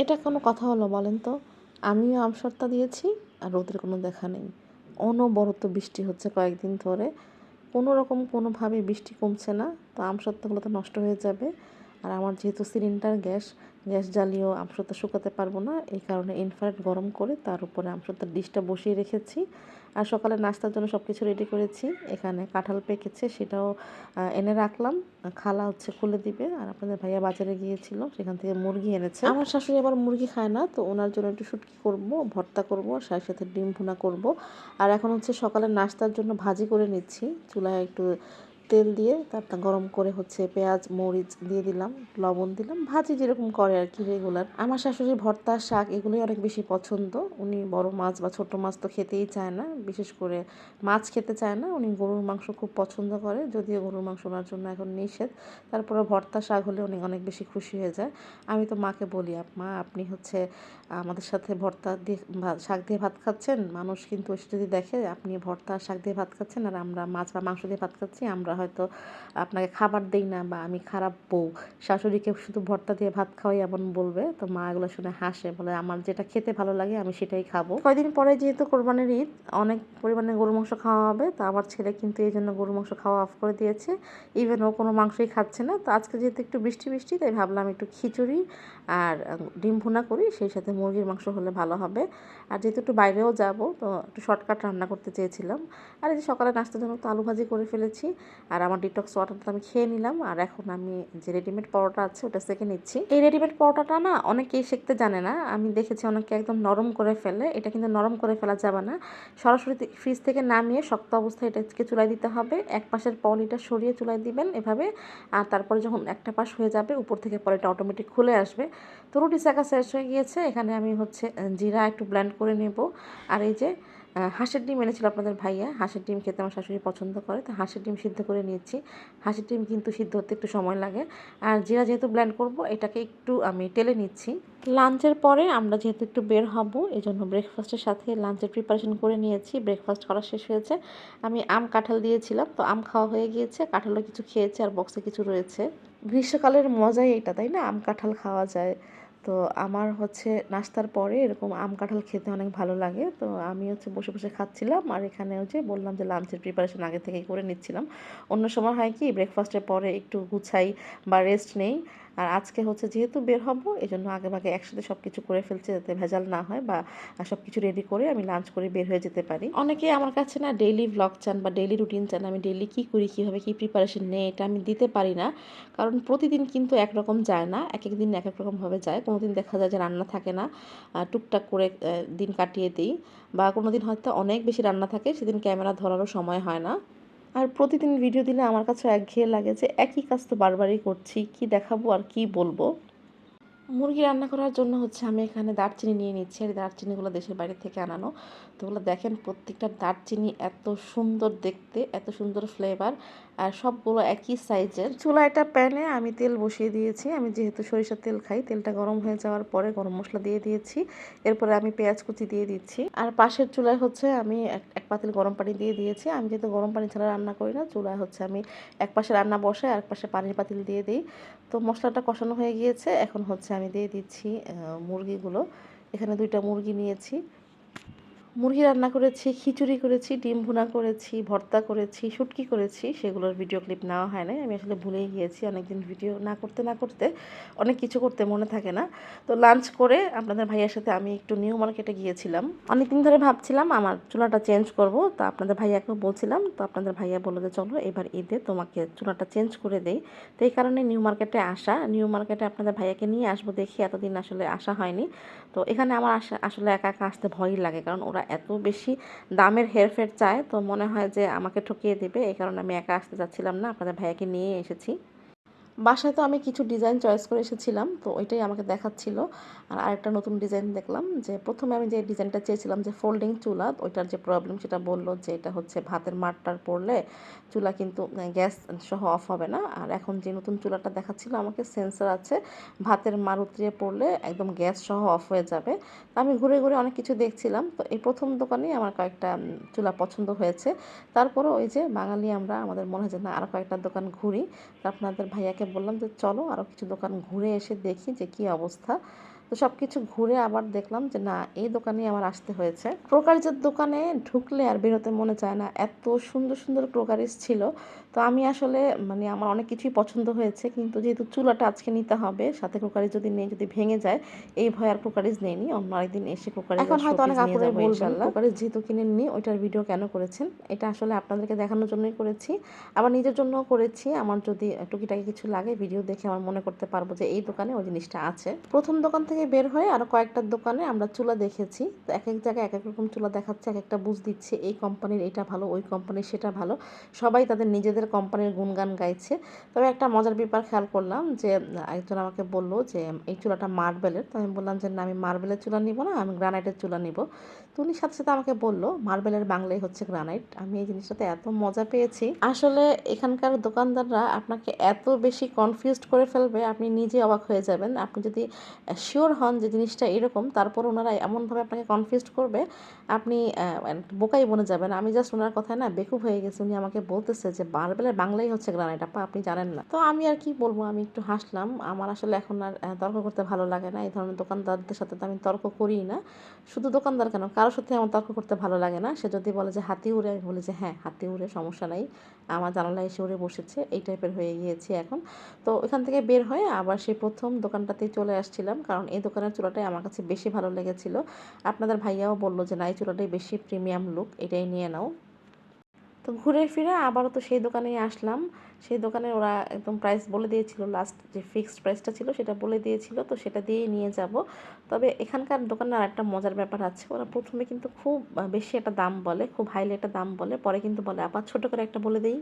এটা কোনো কথা হলো বলেন তো? আমিও আমসত্তা দিয়েছি আর রোদের কোনো দেখা নেই। অনবরত বৃষ্টি হচ্ছে কয়েকদিন ধরে। কোনো রকম কোনোভাবে বৃষ্টি কমছে না। তো আমসত্তাগুলো তো নষ্ট হয়ে যাবে। আর আমার যেহেতু সিলিন্ডার গ্যাস গ্যাস জ্বালিয়েও আমসত্ত্বা শুকাতে পারব না, এই কারণে ইনফ্রারেড গরম করে তার উপরে আমসত্ত্বার ডিশটা বসিয়ে রেখেছি। আর সকালে নাস্তার জন্য সব কিছু রেডি করেছি। এখানে কাঁঠাল পেকেছে, সেটাও এনে রাখলাম। খালা হচ্ছে খুলে দিবে। আর আপনাদের ভাইয়া বাজারে গিয়েছিল, সেখান থেকে মুরগি এনেছে। আমার শাশুড়ি আবার মুরগি খায় না, তো ওনার জন্য একটু শুটকি করব, ভর্তা করব সাথে সাথে ডিম ভুনা করব। আর এখন হচ্ছে সকালে নাস্তার জন্য ভাজি করে নিচ্ছি। চুলায় একটু তেল দিয়ে তারটা গরম করে হচ্ছে পেঁয়াজ, মরিচ দিয়ে দিলাম, লবণ দিলাম। ভাজি যেরকম করে আর কি রেগুলার আমার শাশুড়ির ভর্তা, শাক এগুলোই অনেক বেশি পছন্দ। উনি বড় মাছ বা ছোট মাছ তো খেতেই চায় না। বিশেষ করে মাছ খেতে চায় না। উনি গরুর মাংস খুব পছন্দ করে। যদিও গরুর মাংস ওনার জন্য এখন নিষেধ। তারপরে ভর্তা, শাক হলে উনি অনেক বেশি খুশি হয়ে যায়। আমি তো মাকে বলি মা, আপনি হচ্ছে আমাদের সাথে ভর্তা দিয়ে শাক দিয়ে ভাত খাচ্ছেন? মানুষ কিন্তু যদি দেখে, আপনি ভর্তা, শাক দিয়ে ভাত খাচ্ছেন আর আমরা মাছ বা মাংস দিয়ে ভাত খাচ্ছি, আমরা হয়তো আপনাকে খাবার দেই না বা আমি খারাপ বউ, শাশুড়িকে শুধু ভর্তা দিয়ে ভাত খাওয়াই এমন বলবে, তো মা এগুলো শুনে হাসে, বলে আমার যেটা খেতে ভালো লাগে আমি সেটাই খাব। কয়দিন পরে যেহেতু কোরবানির ঈদ, অনেক পরিমাণে গরু মাংস খাওয়া হবে, তো আমার ছেলে কিন্তু এই জন্য গরু মাংস খাওয়া অফ করে দিয়েছে। ইভেন ও কোনো মাংসই খাচ্ছে না, তো আজকে যেহেতু একটু বৃষ্টি বৃষ্টি, তাই ভাবলাম একটু খিচুড়ি আর ডিম ভুনা করি, সেই সাথে মুরগির মাংস হলে ভালো হবে। আর যেহেতু একটু বাইরেও যাব, তো একটু শর্টকাট রান্না করতে চেয়েছিলাম। আর এই যে সকালে নাস্তার জন্য তো আলু ভাজি করে ফেলেছি। আর আমার ডিটক্স ওয়াটারটা আমি খেয়ে নিলাম। আর এখন আমি যে রেডিমেড পরোটা আছে, ওটা সেকে নিচ্ছি। এই রেডিমেড পরোটাটা না অনেকেই শিখতে জানে না। আমি দেখেছি অনেকে একদম নরম করে ফেলে। এটা কিন্তু নরম করে ফেলা যাবে না। সরাসরি ফ্রিজ থেকে নামিয়ে শক্ত অবস্থায় এটাকে চুলাই দিতে হবে। এক পাশের পলিটা সরিয়ে চুলাই দিবেন এভাবে। আর তারপরে যখন একটা পাশ হয়ে যাবে, উপর থেকে পলিটা অটোমেটিক খুলে আসবে। তো রুটি শাকা শেষ হয়ে গিয়েছে। এখানে আমি হচ্ছে জিরা একটু ব্ল্যান্ড করে নেব। আর এই যে হাঁসের ডিম এনেছিল আপনাদের ভাইয়া, হাঁসের ডিম খেতে আমার শাশুড়ি পছন্দ করে। তো হাঁসের ডিম সিদ্ধ করে নিয়েছি। হাঁসের ডিম কিন্তু সিদ্ধ হতে একটু সময় লাগে। আর জিরা যেহেতু ব্ল্যান্ড করব, এটাকে একটু আমি টেলে নিচ্ছি। লাঞ্চের পরে আমরা যেহেতু একটু বের হব এই জন্য ব্রেকফাস্টের সাথে লাঞ্চের প্রিপারেশন করে নিয়েছি। ব্রেকফাস্ট করা শেষ হয়েছে। আমি আম কাঁঠাল দিয়েছিলাম, তো আম খাওয়া হয়ে গিয়েছে। কাঁঠালও কিছু খেয়েছে, আর বক্সে কিছু রয়েছে। গ্রীষ্মকালের মজাই এটা তাই না? আম কাঁঠাল খাওয়া যায়। তো আমার হচ্ছে নাস্তার পরে এরকম আম কাঁঠাল খেতে অনেক ভালো লাগে। তো আমি হচ্ছে বসে বসে খাচ্ছিলাম আর এখানে যে বললাম যে লাঞ্চের প্রিপারেশন আগে থেকেই করে নিচ্ছিলাম। অন্য সময় হয় কি ব্রেকফাস্টের পরে একটু গুছাই বা রেস্ট নেই। আর আজকে হচ্ছে যেহেতু বের হব এই জন্য আগে ভাগে একসাথে সব কিছু করে ফেলছে যাতে ভেজাল না হয় বা সব কিছু রেডি করে আমি লাঞ্চ করে বের হয়ে যেতে পারি। অনেকে আমার কাছে না ডেইলি ব্লগ চান বা ডেইলি রুটিন চান, আমি ডেইলি কী করি, কীভাবে কী প্রিপারেশন নেই, এটা আমি দিতে পারি না। কারণ প্রতিদিন কিন্তু একরকম যায় না এক এক দিন এক এক রকমভাবে যায়। কোনো দিন দেখা যায় যে রান্না থাকে না টুকটাক করে দিন কাটিয়ে দিই বা কোনো দিন হয়তো অনেক বেশি রান্না থাকে, সেদিন ক্যামেরা ধরারও সময় হয় না। আর প্রতিদিন ভিডিও দিলে আমার কাছে একঘেয়ে লাগে যে একই কাজ তো বারবারই করছি, কি দেখাবো আর কি বলব? মুরগি রান্না করার জন্য হচ্ছে আমি এখানে দারচিনি নিয়ে নিচ্ছি, আর দারচিনিগুলো দেশের বাইরে থেকে আনানো। তো ওগুলো দেখেন প্রত্যেকটা দারচিনি এত সুন্দর দেখতে, এত সুন্দর ফ্লেভার আর সবগুলো একই সাইজের চুলা একটা প্যানে আমি তেল বসিয়ে দিয়েছি। আমি যেহেতু সরিষার তেল খাই, তেলটা গরম হয়ে যাওয়ার পরে গরম মশলা দিয়ে দিয়েছি। এরপরে আমি পেঁয়াজ কুচি দিয়ে দিচ্ছি। আর পাশের চুলায় হচ্ছে আমি এক পাতিল গরম পানি দিয়ে দিয়েছি। আমি যেহেতু গরম পানি ছাড়া রান্না করি না, চুলায় হচ্ছে আমি এক পাশে রান্না বসে আর এক পাশে পানির পাতিল দিয়ে দিই। তো মশলাটা কষানো হয়ে গিয়েছে। এখন হচ্ছে আমি দিয়ে দিচ্ছি মুরগিগুলো। এখানে দুইটা মুরগি নিয়েছি। মুরগি রান্না করেছি, খিচুড়ি করেছি, ডিম ভুনা করেছি, ভর্তা করেছি, শুটকি করেছি, সেগুলোর ভিডিও ক্লিপ নেওয়া হয় না আমি আসলে ভুলেই গিয়েছি অনেকদিন ভিডিও না করতে না করতে। অনেক কিছু করতে মনে থাকে না। তো লাঞ্চ করে আপনাদের ভাইয়ার সাথে আমি একটু নিউ মার্কেটে গিয়েছিলাম। অনেকদিন ধরে ভাবছিলাম আমার চুলাটা চেঞ্জ করব। তো আপনাদের ভাইয়াকেও বলছিলাম, তো আপনাদের ভাইয়া বলল যে, চলো এবার ঈদে তোমাকে চুলাটা চেঞ্জ করে দেই। তো এই কারণে নিউ মার্কেটে আসা। নিউ মার্কেটে আপনাদের ভাইয়াকে নিয়ে আসব দেখি, এতদিন আসলে আসা হয়নি। তো এখানে আমার আসা, আসলে একা একা আসতে ভয়ই লাগে। কারণ ওরা এত বেশি দামের হেরফের চায়, তো মনে হয় যে আমাকে ঠকিয়ে দিবে। এই কারণে আমি একা আসতে চাচ্ছিলাম না। আপনাদের ভাইয়াকে নিয়ে এসেছি। বাসায় তো আমি কিছু ডিজাইন চয়েস করে এসেছিলাম, তো ওইটাই আমাকে দেখাচ্ছিল। আর আরেকটা নতুন ডিজাইন দেখলাম যে প্রথমে আমি যে ডিজাইনটা চেয়েছিলাম যে ফোল্ডিং চুলা ওইটার যে প্রবলেম সেটা বলল যে এটা হচ্ছে ভাতের মাঠটার পড়লে চুলা কিন্তু গ্যাস সহ অফ হবে না। আর এখন যে নতুন চুলাটা দেখাচ্ছিল আমাকে সেন্সার আছে, ভাতের মার উতরিয়ে পড়লে একদম গ্যাস সহ অফ হয়ে যাবে। তো আমি ঘুরে ঘুরে অনেক কিছু দেখছিলাম, তো এই প্রথম দোকানেই আমার কয়েকটা চুলা পছন্দ হয়েছে। তারপরে ওই যে বাঙালি আমরা, আমাদের মনে হয় যে না আরও কয়েকটা দোকান ঘুরি। আপনাদের ভাইয়াকে বললাম যে চলো আরও কিছু দোকান ঘুরে এসে দেখি যে কি অবস্থা। তো সব কিছু ঘুরে আবার দেখলাম যে না এই দোকানেই আমার আসতে হয়েছে। ক্রোকারিজের দোকানে ঢুকলে আর বেরোতে মনে চায় না। এত সুন্দর সুন্দর ক্রোকারিজ ছিল। তো আমি আসলে মানে আমার অনেক কিছুই পছন্দ হয়েছে। কিন্তু যেহেতু চুলাটা আজকে নিতে হবে সাথে ক্রোকারিজ যদি নেই যদি ভেঙে যায় এই ভয় আর ক্রোকারিজ নেইনি। অন্য আরেকদিন এসে ক্রোকারিজ এখন হয়তো অনেক আপুরাই বলবেন ক্রোকারিজ যেহেতু কিনেননি ওইটার ভিডিও কেন করেছেন? এটা আসলে আপনাদেরকে দেখানোর জন্যই করেছি। আবার নিজের জন্যও করেছি। আমার যদি টুকিটাকি কিছু লাগে ভিডিও দেখে আমার মনে করতে পারব যে এই দোকানে ওই জিনিসটা আছে। প্রথম দোকান থেকে বের হয়ে আরও কয়েকটা দোকানে আমরা চুলা দেখেছি। তো এক এক জায়গায় এক এক রকম চুলা দেখাচ্ছে এক একটা বুঝ দিচ্ছে, এই কোম্পানির এটা ভালো, ওই কোম্পানির সেটা ভালো। সবাই তাদের নিজেদের কোম্পানির গুণগান গাইছে। তবে একটা মজার ব্যাপার খেয়াল করলাম যে, একজন আমাকে বলল যে, এই চুলাটা মার্বেলের তো আমি বললাম যে, না, আমি মার্বেলের চুলা নিব না, আমি গ্রানাইটের চুলা নিব। তো উনি সাথে সাথে আমাকে বলল মার্বেলের বাংলায় হচ্ছে গ্রানাইট আমি এই জিনিসটাতে এত মজা পেয়েছি। আসলে এখানকার দোকানদাররা আপনাকে এত বেশি কনফিউজড করে ফেলবে, আপনি নিজে অবাক হয়ে যাবেন। আপনি যদি শিওর হন যে জিনিসটা এরকম, তারপর ওনারা এমনভাবে আপনাকে কনফিউজড করবে, আপনি বোকাই বনে যাবেন। আমি জাস্ট ওনার কথায় না বেকুব হয়ে গেছি। উনি আমাকে বলতেছে যে মার্বেলের বাংলাই হচ্ছে গ্রানাইট, আপা আপনি জানেন না। তো আমি আর কি বলব, আমি একটু হাসলাম। আমার আসলে এখন আর তর্ক করতে ভালো লাগে না। এই ধরনের দোকানদারদের সাথে তো আমি তর্ক করি না। শুধু দোকানদার কেন? কারোর সাথে আমার তর্ক করতে ভালো লাগে না। সে যদি বলে যে হাতি উড়ে, আমি বলি যে হ্যাঁ হাতি উড়ে, সমস্যা নাই। আমার জানালা এসে উড়ে বসেছে। এই টাইপের হয়ে গিয়েছি এখন। তো এখান থেকে বের হয়ে আবার সেই প্রথম দোকানটাতেই চলে আসছিলাম। কারণ এই দোকানের চুলাটাই আমার কাছে বেশি ভালো লেগেছিল। আপনাদের ভাইয়াও বলল যে, না, এই চুলাটাই বেশি প্রিমিয়াম লুক এটাই নিয়ে নাও। তো ঘুরে ফিরে আবারও তো সেই দোকানেই আসলাম। সেই দোকানে ওরা একদম প্রাইস বলে দিয়েছিল লাস্ট যে ফিক্সড প্রাইসটা ছিল সেটা বলে দিয়েছিল, তো সেটা দিয়েই নিয়ে যাব। তবে এখানকার দোকানে আর একটা মজার ব্যাপার আছে, ওরা প্রথমে কিন্তু খুব বেশি একটা দাম বলে, খুব হাইলি একটা দাম বলে, পরে কিন্তু বলে, আবার ছোটো করে একটা বলে দেই।